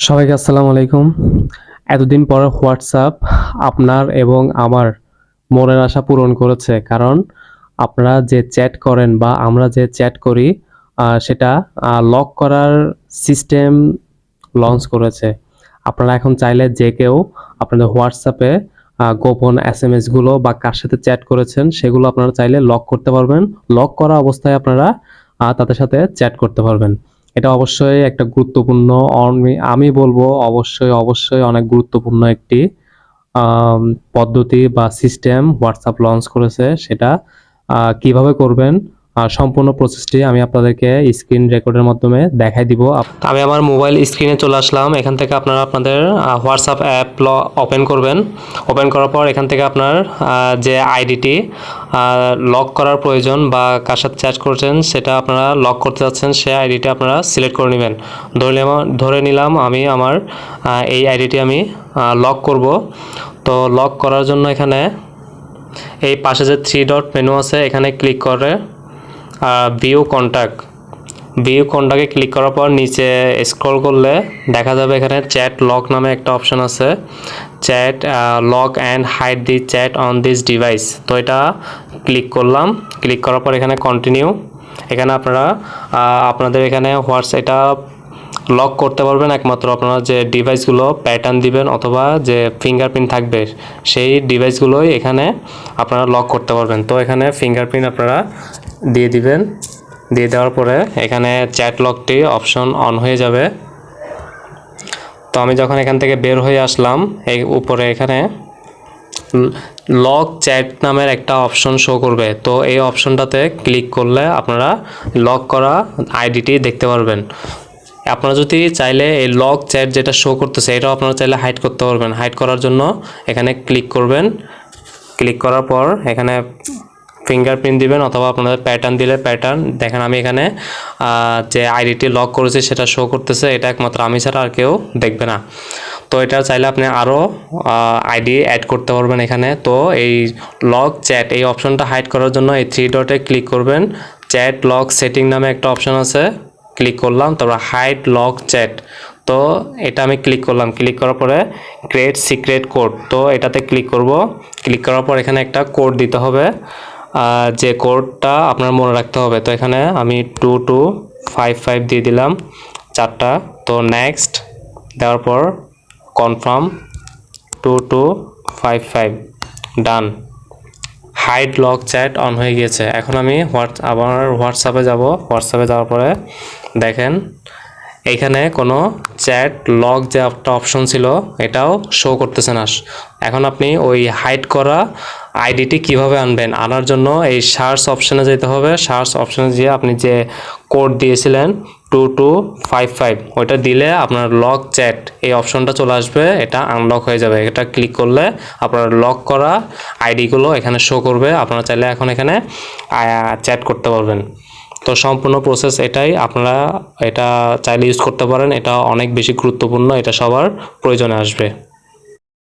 সবাইকে আসসালামু আলাইকুম। এতদিন পর হোয়াটসঅ্যাপ আপনার এবং আমার মনের আশা পূরণ করেছে, কারণ আপনারা যে চ্যাট করেন বা আমরা যে চ্যাট করি সেটা লক করার সিস্টেম লঞ্চ করেছে। আপনারা এখন চাইলে যে কেউ আপনাদের হোয়াটসঅ্যাপে গোপন এস এম এসগুলো বা কার সাথে চ্যাট করেছেন, সেগুলো আপনারা চাইলে লক করতে পারবেন। লক করা অবস্থায় আপনারা তাদের সাথে চ্যাট করতে পারবেন। এটা অবশ্যই একটা গুরুত্বপূর্ণ আমি বলব অবশ্যই অবশ্যই অনেক গুরুত্বপূর্ণ একটি পদ্ধতি বা সিস্টেম হোয়াটসঅ্যাপ লঞ্চ করেছে সেটা কীভাবে করবেন আহ, সম্পূর্ণ প্রসেসটি আমি আপনাদেরকে স্ক্রিন রেকর্ডের মাধ্যমে দেখাই দিব। আমি আমার মোবাইল স্ক্রিনে চলে আসলাম। এখান থেকে আপনারা আপনাদের হোয়াটসঅ্যাপ অ্যাপ ওপেন করবেন। ওপেন করার পর এখান থেকে আপনার যে আইডিটি লক করার প্রয়োজন বা কার সাথে চ্যাট করছেন সেটা আপনারা লক করতে যাচ্ছেন সেই আইডিটি আপনারা সিলেক্ট করে নেবেন। ধরে ধরে নিলাম আমি আমার এই আইডিটি আমি লক করব। তো লক করার জন্য এখানে এই পাশে যে থ্রি ডট মেনু আছে এখানে ক্লিক করে ভিউ কন্ট্যাক্ট ভিউ কন্ট্যাক্টে ক্লিক করার পর নিচে স্ক্রল করলে দেখা যাবে এখানে চ্যাট লক নামে একটা অপশন আছে। Chat lock and hide the chat on this device তো এটা ক্লিক করলাম। ক্লিক করার পর এখানে কন্টিনিউ এখানে আপনারা আপনাদের এখানে হোয়াটস এটা লক করতে পারবেন। একমাত্র আপনারা যে ডিভাইসগুলো প্যাটার্ন দিবেন অথবা যে ফিঙ্গারপ্রিন্ট থাকবে, সেই ডিভাইসগুলোই এখানে আপনারা লক করতে পারবেন। তো এখানে ফিঙ্গারপ্রিন্ট আপনারা দিয়ে দিবেন। দিয়ে দেওয়ার পরে এখানে চ্যাট লকটি অপশন অন হয়ে যাবে। তো আমি যখন এখান থেকে বের হয়ে আসলাম, এই উপরে এখানে লক চ্যাট নামের একটা অপশন শো করবে। তো এই অপশনটাতে ক্লিক করলে আপনারা লক করা আইডিটি দেখতে পারবেন। আপনারা যদি চাইলে এই লক চ্যাট যেটা শো করতেছে, এটাও আপনারা চাইলে হাইড করতে পারবেন। হাইড করার জন্য এখানে ক্লিক করবেন। ক্লিক করার পর এখানে ফিঙ্গারপ্রিন্ট দিবেন অথবা আপনাদের প্যাটার্ন দিলে প্যাটার্ন দেখেন আমি এখানে যে আইডিটি লক করেছি সেটা শো করতেছে, এটা একমাত্র আমি ছাড়া আর কেউ দেখবে না। তো এটা চাইলে আপনি আরও আইডি অ্যাড করতে পারবেন এখানে। তো এই লক চ্যাট এই অপশনটা হাইড করার জন্য এই থ্রি ডটে ক্লিক করবেন। চ্যাট লক সেটিং নামে একটা অপশন আছে ক্লিক করলাম, তারপর হাইড লক চ্যাট তো এটা আমি ক্লিক করলাম ক্লিক করার পরে ক্রিয়েট সিক্রেট কোড তো এটাতে ক্লিক করব। ক্লিক করার পর এখানে একটা কোড দিতে হবে। যে কোডটা আপনার মনে রাখতে হবে, তো এখানে আমি টু টু ফাইভ ফাইভ দিয়ে দিলাম চারটা। তো নেক্সট দেওয়ার পর confirm two two five five done hide lock chat on হয়ে গিয়েছে। এখন আমি হোয়াটস আবার হোয়াটসঅ্যাপে যাব। হোয়াটসঅ্যাপে যাওয়ার পরে দেখেন এইখানে কোনো চ্যাট লক যে একটা অপশন ছিল, এটাও শো করতেছে না। এখন আপনি ওই হাইড করা আইডিটি কীভাবে আনবেন? আনার জন্য এই সার্চ অপশনে যেতে হবে। সার্চ অপশনে গিয়ে আপনি যে কোড দিয়েছিলেন টু টু ফাইভ ফাইভ ওইটা দিলে আপনার লক চ্যাট এই অপশনটা চলে আসবে। এটা আনলক হয়ে যাবে। এটা ক্লিক করলে আপনার লক করা আইডিগুলো এখানে শো করবে। আপনারা চাইলে এখন এখানে চ্যাট করতে পারবেন। তো সম্পূর্ণ প্রসেস এটাই। আপনারা এটা চাইলে ইউজ করতে পারেন। এটা অনেক বেশি গুরুত্বপূর্ণ। এটা সবার প্রয়োজনে আসবে।